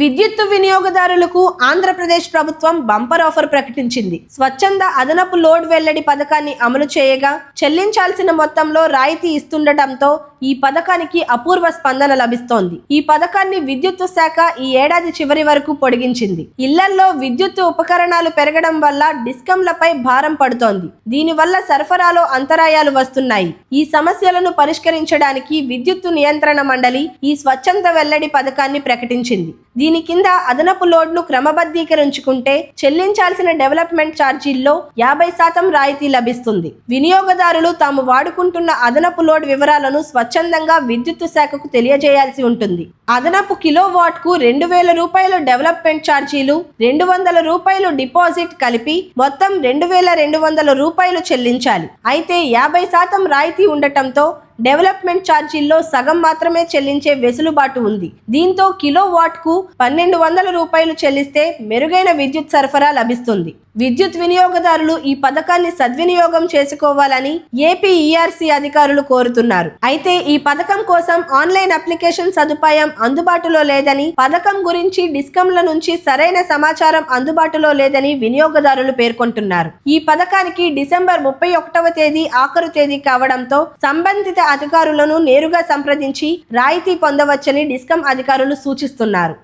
విద్యుత్తు వినియోగదారులకు ఆంధ్రప్రదేశ్ ప్రభుత్వం బంపర్ ఆఫర్ ప్రకటించింది. స్వచ్ఛంద అదనపు లోడ్ వెల్లడి పథకాన్ని అమలు చేయగా చెల్లించాల్సిన మొత్తంలో రాయితీ ఇస్తుండటంతో ఈ పథకానికి అపూర్వ స్పందన లభిస్తోంది. ఈ పథకాన్ని విద్యుత్తు శాఖ ఈ ఏడాది చివరి వరకు పొడిగించింది. ఇళ్ళల్లో విద్యుత్తు ఉపకరణాలు పెరగడం వల్ల డిస్కంలపై భారం పడుతోంది. దీనివల్ల సరఫరాలో అంతరాయాలు వస్తున్నాయి. ఈ సమస్యలను పరిష్కరించడానికి విద్యుత్తు నియంత్రణ మండలి ఈ స్వచ్ఛంద వెల్లడి పథకాన్ని ప్రకటించింది. దీని కింద అదనపు లోడ్ను క్రమబద్ధీకరించుకుంటే చెల్లించాల్సిన డెవలప్మెంట్ ఛార్జీల్లో యాభై శాతం రాయితీ లభిస్తుంది. వినియోగదారులు తాము వాడుకుంటున్న అదనపు లోడ్ వివరాలను స్వచ్ఛందంగా విద్యుత్ శాఖకు తెలియజేయాల్సి ఉంటుంది. అదనపు కిలో రెండు వేల రూపాయల డెవలప్మెంట్ ఛార్జీలు రెండు వందల రూపాయలు డిపాజిట్ కలిపి మొత్తం రెండు వేల రెండు వందల రూపాయలు చెల్లించాలి. అయితే యాభై శాతం రాయితీ ఉండటంతో డెవలప్మెంట్ ఛార్జీల్లో సగం మాత్రమే చెల్లించే వెసులుబాటు ఉంది. దీంతో కిలో వాట్కు పన్నెండు వందల రూపాయలు చెల్లిస్తే మెరుగైన విద్యుత్ సరఫరా లభిస్తుంది. విద్యుత్ వినియోగదారులు ఈ పథకాన్ని సద్వినియోగం చేసుకోవాలని ఏపీ ఈఆర్సీ అధికారులు కోరుతున్నారు. అయితే ఈ పథకం కోసం ఆన్లైన్ అప్లికేషన్ సదుపాయం అందుబాటులో లేదని పథకం గురించి డిస్కంల నుంచి సరైన సమాచారం అందుబాటులో లేదని వినియోగదారులు పేర్కొంటున్నారు. ఈ పథకానికి డిసెంబర్ ముప్పై ఒకటవ తేదీ ఆఖరు తేదీ కావడంతో సంబంధిత అధికారులను నేరుగా సంప్రదించి రాయితీ పొందవచ్చని డిస్కం అధికారులు సూచిస్తున్నారు.